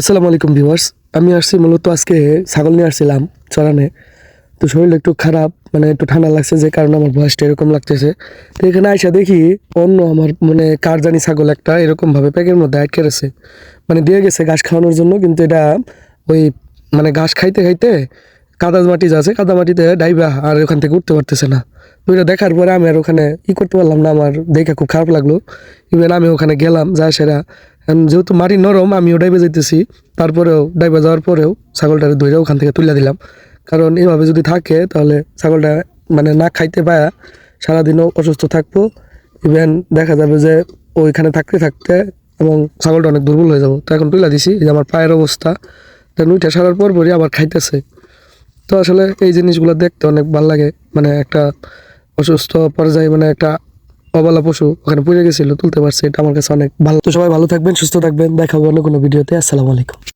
আসসালামু আলাইকুম ভিউয়ার্স। আমি আসছি মূলত আজকে ছাগল নিয়ে আসছিলাম চড়ানে তো শরীর একটু খারাপ মানে একটু ঠান্ডা লাগছে, যে কারণে আমার ভয়েসটা এরকম লাগতেছে। তো এখানে আইসা দেখি অন্য আমার মানে কার জানি ছাগল একটা এরকমভাবে প্যাকের মধ্যে আটকে রয়েছে। মানে দিয়ে গেছে ঘাস খাওয়ানোর জন্য, কিন্তু এটা ওই মানে ঘাস খাইতে খাইতে কাদা মাটি যা আছে কাদা মাটিতে ডাইবা আর ওখান থেকে উঠতে পারতেছে না। তো এটা দেখার পরে আমি আর ওখানে ই করতে পারলাম না, আমার দেখে খুব খারাপ লাগল। ইভেন আমি ওখানে গেলাম, যা সেরা যেহেতু মাটি নরম, আমিও ডাইবে যেতেছি তারপরেও ডাইবে যাওয়ার পরেও ছাগলটারে ধরে ওখান থেকে তুলে দিলাম। কারণ এভাবে যদি থাকে, তাহলে ছাগলটা মানে না খাইতে পায়, সারাদিনও অসুস্থ থাকব। ইভেন দেখা যাবে যে ওইখানে থাকতে থাকতে এবং ছাগলটা অনেক দুর্বল হয়ে যাব। তো এখন তুলে দিছি যে আমার পায়ের অবস্থা। তা নুইটা সারার পর পরই আবার খাইতেছে। তো আসলে এই জিনিসগুলো দেখতে অনেক ভালো লাগে। মানে একটা অসুস্থ পর্যায়ে মানে একটা অবলা পশু ওখানে পড়ে গেছিল, তুলতে পারছে, এটা আমার কাছে অনেক ভালো। তো সবাই ভালো থাকবেন, সুস্থ থাকবেন দেখাবো অন্য কোনো ভিডিওতে, আসসালামু আলাইকুম।